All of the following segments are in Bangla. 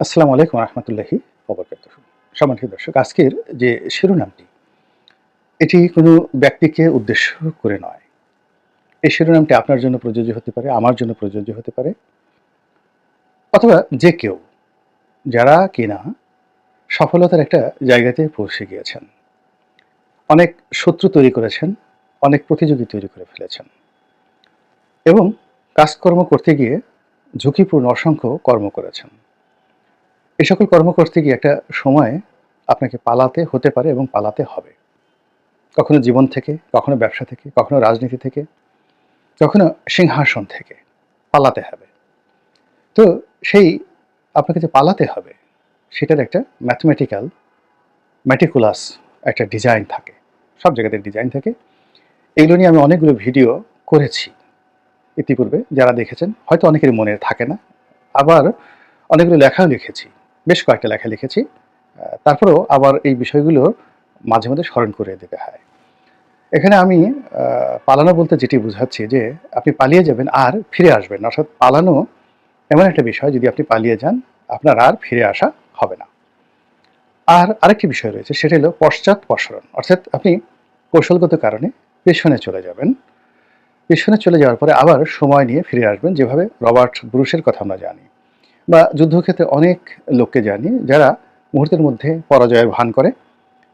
আসসালামু আলাইকুম রহমতুল্লাহি অবরকাত সম্মানিত দর্শক, আজকের যে শিরোনামটি, এটি কোনো ব্যক্তিকে উদ্দেশ্য করে নয়। এই শিরোনামটি আপনার জন্য প্রযোজ্য হতে পারে, আমার জন্য প্রযোজ্য হতে পারে, অথবা যে কেউ, যারা কিনা সফলতার একটা জায়গাতে পৌঁছে গিয়েছেন। অনেক শত্রু তৈরি করেছেন, অনেক প্রতিযোগী তৈরি করে ফেলেছেন। এবং কাজকর্ম করতে গিয়ে ঝুঁকিপূর্ণ, অসংখ্য কর্ম করেছেন। এই সকল কর্ম করতে গিয়ে একটা সময় আপনাকে পালাতে হতে পারে এবং পালাতে হবে। কখনো জীবন থেকে, কখনো ব্যবসা থেকে, কখনো রাজনীতি থেকে, কখনো সিংহাসন থেকে পালাতে হবে। তো সেই আপনাকে যে পালাতে হবে, সেটার একটা ম্যাথমেটিক্যাল ম্যাটিকুলাস একটা ডিজাইন থাকে। সব জায়গাতে ডিজাইন থাকে। এইগুলো নিয়ে আমি অনেকগুলো ভিডিও করেছি ইতিপূর্বে। যারা দেখেছেন, হয়তো অনেকের মনে থাকে না। আবার অনেকগুলো লেখাও লিখেছি। বেশ কয়েকটা লেখা লিখেছি। তারপরেও আবার এই বিষয়গুলো মাঝে মাঝে স্মরণ করে দিতে হয়। এখানে আমি পালানো বলতে যেটি বোঝাচ্ছি যে, আপনি পালিয়ে যাবেন আর ফিরে আসবেন অর্থাৎ পালানো এমন একটা বিষয়, যদি আপনি পালিয়ে যান, আপনার আর ফিরে আসা হবে না। আর আরেকটি বিষয় রয়েছে, সেটা হলো পশ্চাৎ প্রসারণ। অর্থাৎ আপনি কৌশলগত কারণে পেছনে চলে যাবেন। পেছনে চলে যাওয়ার পরে আবার সময় নিয়ে ফিরে আসবেন। যেভাবে রবার্ট ব্রুসের কথা আমরা জানি। বা যুদ্ধক্ষেত্রে অনেক লোককে জানি যারা মুহূর্তের মধ্যে পরাজয়ের ভান করে,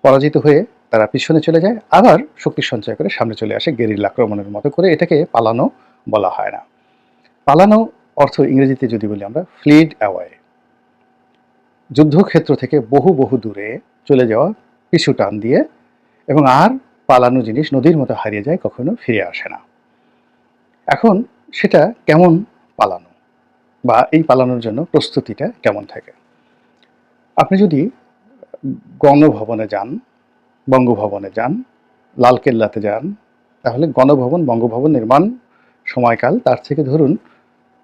পরাজিত হয়ে তারা পিছনে চলে যায়, আবার শক্তি সঞ্চয় করে সামনে চলে আসে গেরিল আক্রমণের মতো করে এটাকে পালানো বলা হয় না। পালানো অর্থ ইংরেজিতে যদি বলি আমরা ফ্লিড অ্যাওয়ে যুদ্ধক্ষেত্র থেকে বহু বহু দূরে চলে যাওয়া পিছু টান দিয়ে এবং আর পালানো জিনিস নদীর মতো হারিয়ে যায়, কখনো ফিরে আসে না। এখন সেটা কেমন পালানো? বা এই পালানোর জন্য প্রস্তুতিটা কেমন থাকে? আপনি যদি গণভবনে যান, বঙ্গভবনে যান, লালকেল্লাতে যান, তাহলে গণভবন, বঙ্গভবন নির্মাণ সময়কাল তার থেকে ধরুন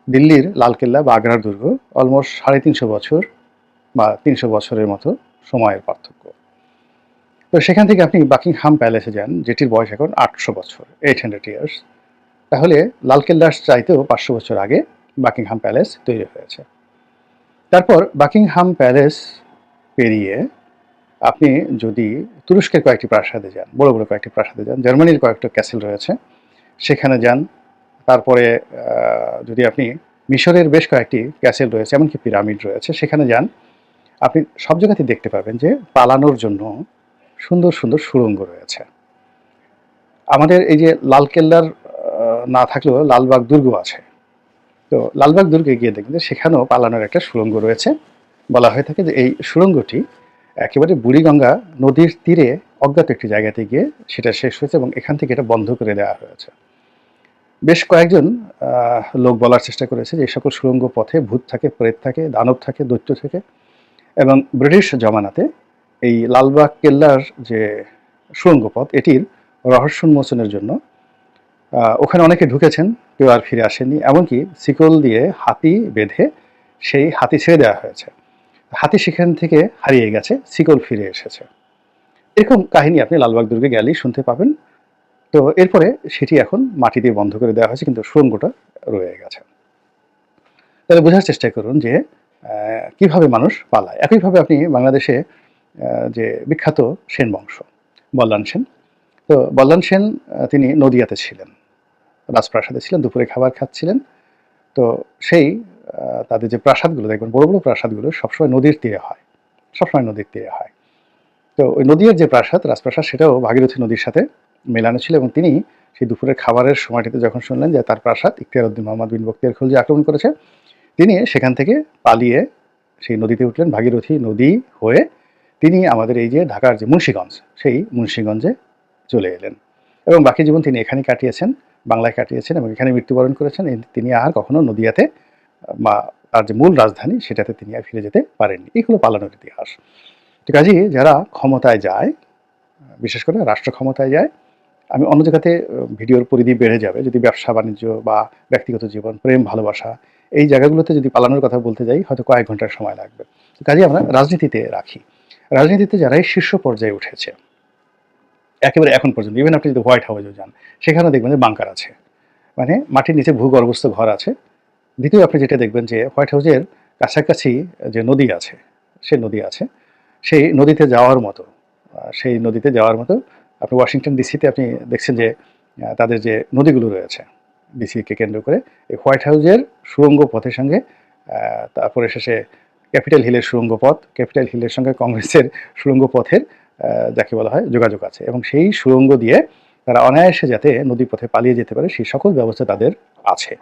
দিল্লির লালকেল্লা বা আগ্রার দুর্গ অলমোস্ট সাড়ে তিনশো বছর বা তিনশো বছরের মতো সময়ের পার্থক্য। তো সেখান থেকে আপনি বাকিংহাম প্যালেসে যান, যেটির বয়স এখন আটশো বছর এইট হান্ড্রেড ইয়ার্স তাহলে লালকেল্লার চাইতেও পাঁচশো বছর আগে বাকিংহাম প্যালেস তৈরি হয়েছে। তারপর বাকিংহাম প্যালেস পেরিয়ে আপনি যদি তুরস্কের কয়েকটি প্রাসাদে যান, বড় বড় কয়েকটি প্রাসাদে যান, জার্মানির কয়েকটা ক্যাসেল রয়েছে, সেখানে যান। তারপরে যদি আপনি মিশরের বেশ কয়েকটি ক্যাসেল রয়েছে, এমনকি পিরামিড রয়েছে, সেখানে যান। আপনি সব জায়গাতেই দেখতে পাবেন যে পালানোর জন্য সুন্দর সুন্দর সুড়ঙ্গ রয়েছে। আমাদের এই যে লালকেল্লার না থাকলেও লালবাগ দুর্গ আছে। তো লালবাগ দুর্গে গিয়ে দেখবেন সেখানেও পালানোর একটা সুড়ঙ্গ রয়েছে। বলা হয়ে থাকে যে এই সুড়ঙ্গটি একেবারে বুড়িগঙ্গা নদীর তীরে অজ্ঞাত একটি জায়গাতে গিয়ে সেটা শেষ হয়েছে এবং এখান থেকে এটা বন্ধ করে দেওয়া হয়েছে। বেশ কয়েকজন লোক বলার চেষ্টা করেছে যে এই সকল সুড়ঙ্গ পথে ভূত থাকে, প্রেত থাকে, দানব থাকে, দৈত্য থাকে এবং ব্রিটিশ জমানাতে এই লালবাগ কেল্লার যে সুড়ঙ্গ পথ, এটির রহস্য উন্মোচনের জন্য ওখানে অনেকে ঢুকেছেন, কেউ আর ফিরে আসেনি এমনকি শিকল দিয়ে হাতি বেঁধে সেই হাতি ছেড়ে দেওয়া হয়েছে। হাতি সেখান থেকে হারিয়ে গেছে, শিকল ফিরে এসেছে। এরকম কাহিনী আপনি লালবাগ দুর্গে গেলেই শুনতে পাবেন। তো এরপরে সেটি এখন মাটি দিয়ে বন্ধ করে দেওয়া হয়েছে, কিন্তু সুড়ঙ্গটা রয়ে গেছে। তাহলে বোঝার চেষ্টা করুন যে কীভাবে মানুষ পালায়। একইভাবে আপনি বাংলাদেশে যে বিখ্যাত সেন বংশ বল্লান সেন। তো বল্লান সেন তিনি নদিয়াতে ছিলেন। রাজপ্রাসাদে ছিলেন, দুপুরে খাবার খাচ্ছিলেন। তো সেই তাদের যে প্রাসাদগুলো, দেখবেন বড় বড় প্রাসাদগুলো সবসময় নদীর তীরে হয়। সবসময় নদীর তীরে হয়। তো ওই নদীর যে প্রাসাদ, রাজপ্রাসাদ, সেটাও ভাগীরথী নদীর সাথে মেলানো ছিল এবং তিনি সেই দুপুরের খাবারের সময়টিতে যখন শুনলেন যে তার প্রাসাদ ইখতিয়ার উদ্দিন মোহাম্মদ বিন বক্তিয়ার খলজি আক্রমণ করেছে, তিনি সেখান থেকে পালিয়ে সেই নদীতে উঠলেন। ভাগীরথী নদী হয়ে তিনি আমাদের এই যে ঢাকার যে মুন্সীগঞ্জ, সেই মুন্সীগঞ্জে চলে এলেন। এবং বাকি জীবন তিনি এখানে কাটিয়েছেন। বাংলায় কাটিয়েছেন এবং এখানে মৃত্যুবরণ করেছেন। তিনি আর কখনো নদিয়াতে, বা তার যে মূল রাজধানী সেটাতে তিনি আর ফিরে যেতে পারেননি। এই হলো পালানোর ইতিহাস। তো কাজেই যারা ক্ষমতায় যায়, বিশেষ করে রাষ্ট্র ক্ষমতায় যায়, আমি অন্য জায়গাতে ভিডিওর পরিধি বেড়ে যাবে। যদি ব্যবসা, বাণিজ্য বা ব্যক্তিগত জীবন, প্রেম, ভালোবাসা, এই জায়গাগুলোতে যদি পালানোর কথা বলতে যাই, হয়তো কয়েক ঘণ্টার সময় লাগবে। তো কাজেই আমরা রাজনীতিতে রাখি। রাজনীতিতে যারাই শীর্ষ পর্যায়ে উঠেছে একেবারে এখন পর্যন্ত ইভেন আপনি যদি হোয়াইট হাউসেও যান, সেখানেও দেখবেন যে বাংকার আছে। মানে মাটির নিচে ভূগর্ভস্থ ঘর আছে। দ্বিতীয় আপনি যেটা দেখবেন যে হোয়াইট হাউসের কাছাকাছি যে নদী আছে, সে নদী আছে, সেই নদীতে যাওয়ার মতো সেই নদীতে যাওয়ার মতো, আপনি ওয়াশিংটন ডিসিতে আপনি দেখছেন যে তাদের যে নদীগুলো রয়েছে ডিসিকে কেন্দ্র করে, এই হোয়াইট হাউসের সুরঙ্গ পথের সঙ্গে তারপরে শেষে ক্যাপিটাল হিলের সুড়ঙ্গ পথ ক্যাপিটাল হিলের সঙ্গে কংগ্রেসের সুড়ঙ্গ পথের যাকে বলা হয় যোগাযোগ আছে। এবং সেই সুড়ঙ্গ দিয়ে তারা অনায়াসে যাতে নদী পথে পালিয়ে যেতে পারে, সেই সকল ব্যবস্থা তাদের আছে।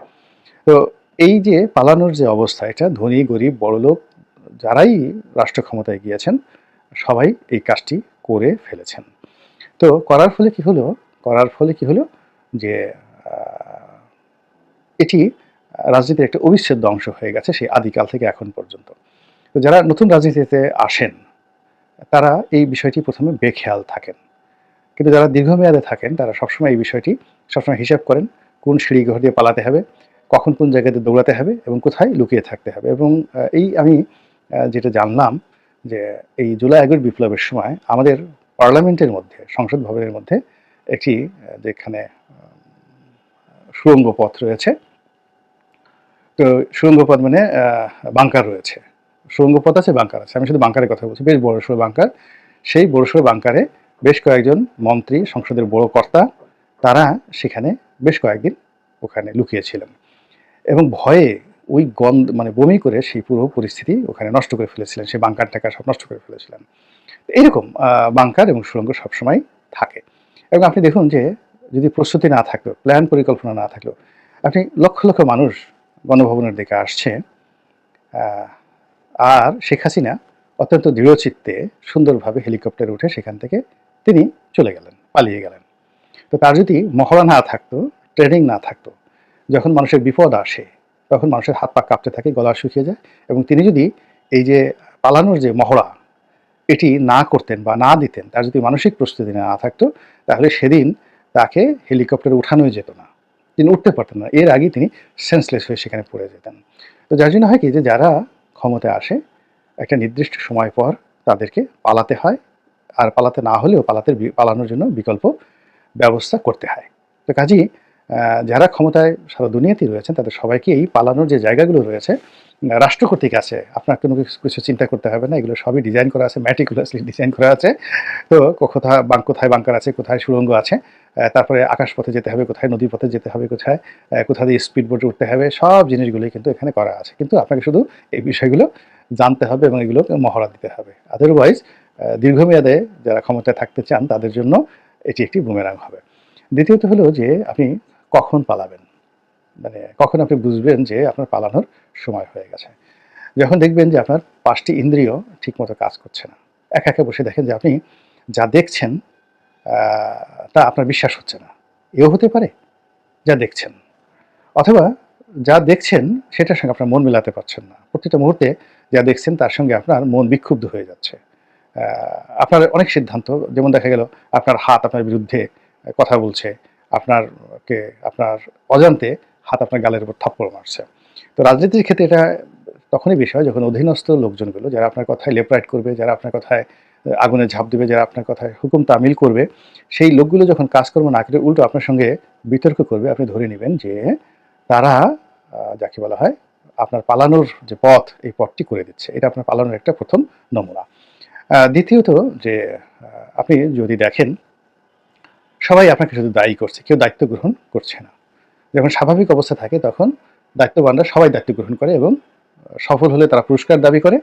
তো এই যে পালানোর যে অবস্থা, এটা ধনী, গরিব, বড়লোক যারাই রাষ্ট্র ক্ষমতায় গিয়েছেন, সবাই এই কাজটি করে ফেলেছেন। তো করার ফলে কি হলো? করার ফলে কি হলো? যে এটি রাজনীতির একটা অবিচ্ছেদ্য অংশ হয়ে গেছে সেই আদিকাল থেকে এখন পর্যন্ত। তো যারা নতুন রাজনীতিতে আসেন তারা এই বিষয়টি প্রথমে বেখেয়াল থাকেন। কিন্তু যারা দীর্ঘমেয়াদে থাকেন তারা সবসময় এই বিষয়টি সবসময় হিসাব করেন কোন সিঁড়ি ঘর দিয়ে পালাতে হবে কখন কোন জায়গাতে দৌড়াতে হবে এবং কোথায় লুকিয়ে থাকতে হবে। এবং এই আমি যেটা জানলাম যে এই জুলাই আগের বিপ্লবের সময় আমাদের পার্লামেন্টের মধ্যে সংসদ ভবনের মধ্যে একটি যেখানে আহ, সুড়ঙ্গ পথ রয়েছে। তো সুড়ঙ্গ পথ মানে বাংকার রয়েছে। সুড়ঙ্গ পথ আছে বাংকার আছে। আমি শুধু বাংকারের কথা বলছি। বেশ বড় সড়ো বাংকার। সেই বড় সড়ো বাংকারে বেশ কয়েকজন মন্ত্রী সংসদের বড় কর্তা তারা সেখানে বেশ কয়েকদিন ওখানে লুকিয়েছিলেন। এবং ভয়ে ওই গন্ধ মানে বমি করে সেই পুরো পরিস্থিতি ওখানে নষ্ট করে ফেলেছিলেন। সেই বাংকার টাকা সব নষ্ট করে ফেলেছিলেন। আহ, বাংকার এবং সুড়ঙ্গ সবসময় থাকে। এবং আপনি দেখুন যে যদি প্রস্তুতি না থাকল প্ল্যান পরিকল্পনা না থাকল আপনি লক্ষ লক্ষ মানুষ গণভবনের দিকে আসছে। আর শেখ হাসিনা অত্যন্ত দৃঢ়চিত্তে সুন্দরভাবে হেলিকপ্টারে উঠে সেখান থেকে তিনি চলে গেলেন, পালিয়ে গেলেন। তো তার যদি মহড়া না থাকতো, ট্রেনিং না থাকতো, যখন মানুষের বিপদ আসে, তখন মানুষের হাত পা কাঁপতে থাকে, গলা শুকিয়ে যায় এবং তিনি যদি এই যে পালানোর যে মহড়া, এটি না করতেন বা না দিতেন, তার যদি মানসিক প্রস্তুতি না থাকতো, তাহলে সেদিন তাকে হেলিকপ্টারে উঠানোই যেত না। তিনি উঠতে পারতেন না। এর আগেই তিনি সেন্সলেস হয়ে সেখানে পড়ে যেতেন। তো যার জন্য হয় কি যে যারা ক্ষমতায় আসে, একটা নির্দিষ্ট সময় পর তাদেরকে পালাতে হয়। আর পালাতে না হলেও পালাতে পালানোর জন্য বিকল্প ব্যবস্থা করতে হয়। তো কাজেই যারা ক্ষমতায় সারা দুনিয়াতেই রয়েছেন, তাদের সবাইকে এই পালানোর যে জায়গাগুলো রয়েছে রাষ্ট্র কর্তৃক আছে। আপনার কোনো কিছু- চিন্তা করতে হবে না, এগুলো সবই ডিজাইন করা আছে ম্যাটিকুলাসলি ডিজাইন করা আছে। তো কোথায় বাং কোথায় বাংকার আছে, কোথায় সুড়ঙ্গ আছে তারপরে আকাশ পথে যেতে হবে, কোথায় নদী পথে যেতে হবে, কোথায় কোথায় দিয়ে স্পিড বোটে উঠতে হবে, সব জিনিসগুলোই কিন্তু এখানে করা আছে। কিন্তু আপনাকে শুধু এই বিষয়গুলো জানতে হবে এবং এগুলো মহড়া দিতে হবে। আদারওয়াইজ দীর্ঘমেয়াদে যারা ক্ষমতায় থাকতে চান, তাদের জন্য এটি একটি বুমেরাং হবে। দ্বিতীয়ত হলো যে, আপনি কখন পালাবেন? মানে কখন আপনি বুঝবেন যে আপনার পালানোর সময় হয়ে গেছে? যখন দেখবেন যে আপনার পাঁচটি ইন্দ্রিয় ঠিকমতো কাজ করছে না, একা একা বসে দেখেন যে আপনি যা দেখছেন তা আপনার বিশ্বাস হচ্ছে না। এও হতে পারে যা দেখছেন, অথবা যা দেখছেন সেটার সঙ্গে আপনার মন মেলাতে পারছেন না। প্রতিটা মুহূর্তে যা দেখছেন তার সঙ্গে আপনার মন বিক্ষুব্ধ হয়ে যাচ্ছে। আপনার অনেক সিদ্ধান্ত, যেমন দেখা গেল আপনার হাত আপনার বিরুদ্ধে কথা বলছে আপনারকে, আপনার অজান্তে হাত আপনার গালের উপর থাপ্পড় মারছে। তো রাজনীতির ক্ষেত্রে এটা তখনই বিষয় যখন অধীনস্থ লোকজনগুলো যারা আপনার কথায় লেপরাইট করবে, যারা আপনার কথায় আগুনে ঝাঁপ দেবে, যারা আপনার কথায় হুকুম তামিল করবে, সেই লোকগুলো যখন কাজকর্ম না করে উল্টো আপনার সঙ্গে বিতর্ক করবে, আপনি ধরে নেবেন যে তারা যাকে বলা হয়, আপনার পালানোর যে পথ, এই পথটি করে দিচ্ছে। এটা আপনার পালানোর একটা প্রথম নমুনা। দ্বিতীয়ত যে আপনি যদি দেখেন সবাই আপনাকে শুধু দায়ী করছে, কেউ দায়িত্ব গ্রহণ করছে না। যখন স্বাভাবিক অবস্থা থাকে, তখন দায়িত্ববানরা সবাই দায়িত্ব গ্রহণ করে এবং সফল হলে তারা পুরস্কার দাবি করে,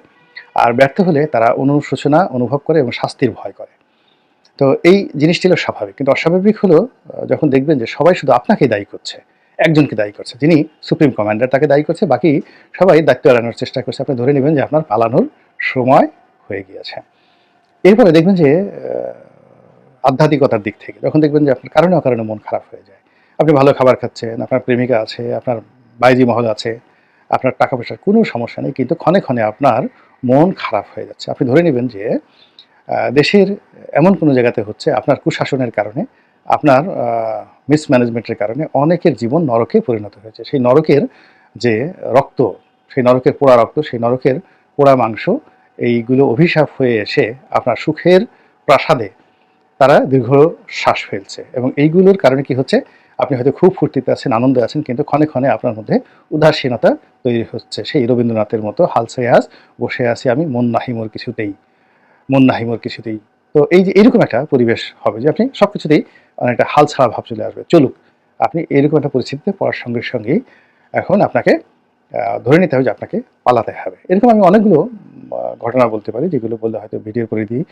আর ব্যর্থ হলে তারা অনুশোচনা অনুভব করে এবং শাস্তির ভয় করে। তো এই জিনিসটি হলো স্বাভাবিক। কিন্তু অস্বাভাবিক হলো যখন দেখবেন যে সবাই শুধু আপনাকেই দায়ী করছে, একজনকে দায়ী করছে, যিনি সুপ্রিম কমান্ডার তাকে দায়ী করছে, বাকি সবাই দায়িত্ব এড়ানোর চেষ্টা করছে। আপনি ধরে নেবেন যে আপনার পালানোর সময় হয়ে গিয়েছে। এরপরে দেখবেন যে আধ্যাত্মিকতার দিক থেকে। যখন দেখবেন যে আপনার কারণে অকারণে মন খারাপ হয়ে যায়। আপনি ভালো খাবার খাচ্ছেন, আপনার প্রেমিকা আছে, আপনার বাইজি মহল আছে, আপনার টাকা পয়সার কোনো সমস্যা নেই, কিন্তু ক্ষণে ক্ষণে আপনার মন খারাপ হয়ে যাচ্ছে। আপনি ধরে নেবেন যে দেশের এমন কোনো জায়গাতে হচ্ছে আপনার কুশাসনের কারণে, আপনার মিসম্যানেজমেন্টের কারণে অনেকের জীবন নরকে পরিণত হয়েছে। সেই নরকের যে রক্ত, সেই নরকের পোড়া রক্ত, সেই নরকের পোড়া মাংস, এইগুলো অভিশাপ হয়ে এসে আপনার সুখের প্রাসাদে তারা দীর্ঘ শ্বাস ফেলছে। এবং এইগুলোর কারণে কি হচ্ছে? আপনি হয়তো খুব ফুর্তিতে আছেন, আনন্দে আছেন, কিন্তু ক্ষণে ক্ষণে আপনার মধ্যে উদাসীনতা তৈরি হচ্ছে। সেই রবীন্দ্রনাথের মতো হালসে আজ, বসে আছি আমি মন নাহি মোর কিছুতেই, মন নাহি মোর কিছুতেই। তো এই যে এরকম একটা পরিবেশ হবে যে আপনি সব কিছুতেই অনেকটা হাল ছাড়া ভাব চলে আসবে। চলুক, আপনি এরকম একটা পরিস্থিতিতে পড়ার সঙ্গে সঙ্গেই এখন আপনাকে ধরে নিতে হবে যে আপনাকে পালাতে হবে। এরকম আমি অনেকগুলো ঘটনা বলতে পারি, যেগুলো বললে হয়তো ভিডিও করে দিই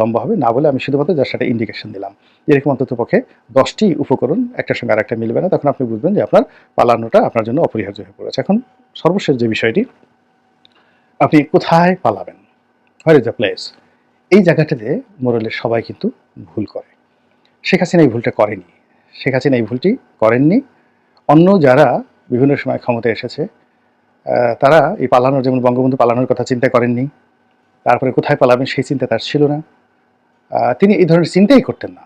লম্বা হবে। না বলে আমি শুধুমাত্র যার একটা ইন্ডিকেশন দিলাম। এরকম অন্তত পক্ষে দশটি উপকরণ একটার সঙ্গে আরেকটা মিলবে না। তখন আপনি বুঝবেন যে আপনার পালানোটা আপনার জন্য অপরিহার্য হয়ে পড়েছে। এখন সর্বশেষ যে বিষয়টি, আপনি কোথায় পালাবেন? হোয়ার ইজ দ্য প্লেস এই জায়গাটাতে মোরালের সবাই কিন্তু ভুল করে। শেখ হাসিনা এই ভুলটা করেনি। শেখ হাসিনা এই ভুলটি করেননি। অন্য যারা বিভিন্ন সময় ক্ষমতায় এসেছে তারা এই পালানোর, যেমন বঙ্গবন্ধু পালানোর কথা চিন্তা করেননি, তারপরে কোথায় পালাবেন সেই চিন্তা তার ছিল না। তিনি এই ধরনের চিন্তাই করতেন না,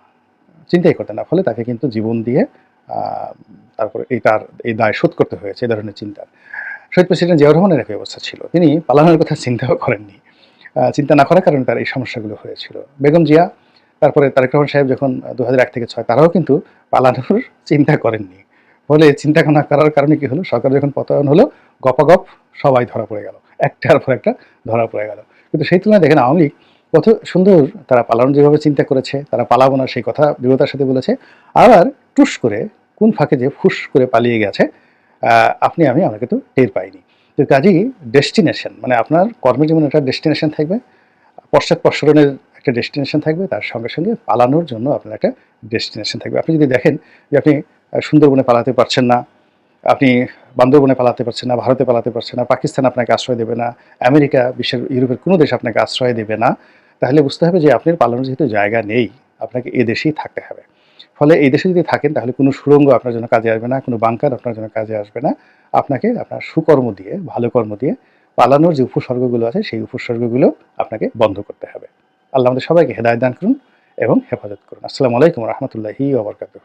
চিন্তাই করতেন না, ফলে তাকে কিন্তু জীবন দিয়ে তারপরে এই তার এই দায় শোধ করতে হয়েছে এই ধরনের চিন্তা শহীদ প্রেসিডেন্ট জিয়াউর রহমানের একই অবস্থা ছিল। তিনি পালানোর কথা চিন্তাও করেননি। চিন্তা না করার কারণে তার এই সমস্যাগুলো হয়েছিল। বেগম জিয়া, তারপরে তারেক রহমান সাহেব যখন দু হাজার এক থেকে ছয়, তারাও কিন্তু পালানোর চিন্তা করেননি। ফলে চিন্তা না করার কারণে কি হলো? সরকার যখন পতন হলো, গপাগপ সবাই ধরা পড়ে গেল। একটার পর একটা ধরা পড়ে গেল। কিন্তু সেই তুলনায় দেখেন আওয়ামী লীগ কত সুন্দর তারা পালানো যেভাবে চিন্তা করেছে, তারা পালাবো না সেই কথা দৃঢ়তার সাথে বলেছে। আবার টুস করে, কোন ফাঁকে যে ফুস করে পালিয়ে গেছে আপনি, আমি, আমাকে তো টের পাইনি। তো কাজেই ডেস্টিনেশন মানে আপনার কর্মের একটা ডেস্টিনেশন থাকবে পশ্চাৎপসরণের একটা ডেস্টিনেশন থাকবে, তার সঙ্গে সঙ্গে পালানোর জন্য আপনার একটা ডেস্টিনেশন থাকবে। আপনি যদি দেখেন যে আপনি সুন্দরবনে পালাতে পারছেন না, আপনি বান্দরবনে পালাতে পারছেন না, ভারতে পালাতে পারছেন না, পাকিস্তান আপনাকে আশ্রয় দেবে না, আমেরিকা বিশ্বের, ইউরোপের কোনো দেশ আপনাকে আশ্রয় দেবে না, তাহলে বুঝতে হবে যে আপনার পালানোর যেহেতু জায়গা নেই, আপনাকে এ দেশেই থাকতে হবে। ফলে এই দেশে যদি থাকেন, তাহলে কোনো সুড়ঙ্গ আপনার জন্য কাজে আসবে না, কোনো বাংকার আপনার জন্য কাজে আসবে না। আপনাকে আপনার সুকর্ম দিয়ে, ভালো কর্ম দিয়ে পালানোর যে উপসর্গগুলো আছে, সেই উপসর্গগুলো আপনাকে বন্ধ করতে হবে। আল্লাহ আমাদের সবাইকে হেদায়ত দান করুন এবং হেফাজত করুন। আসসালামু আলাইকুম রহমতুল্লাহি ওবরকাতুহ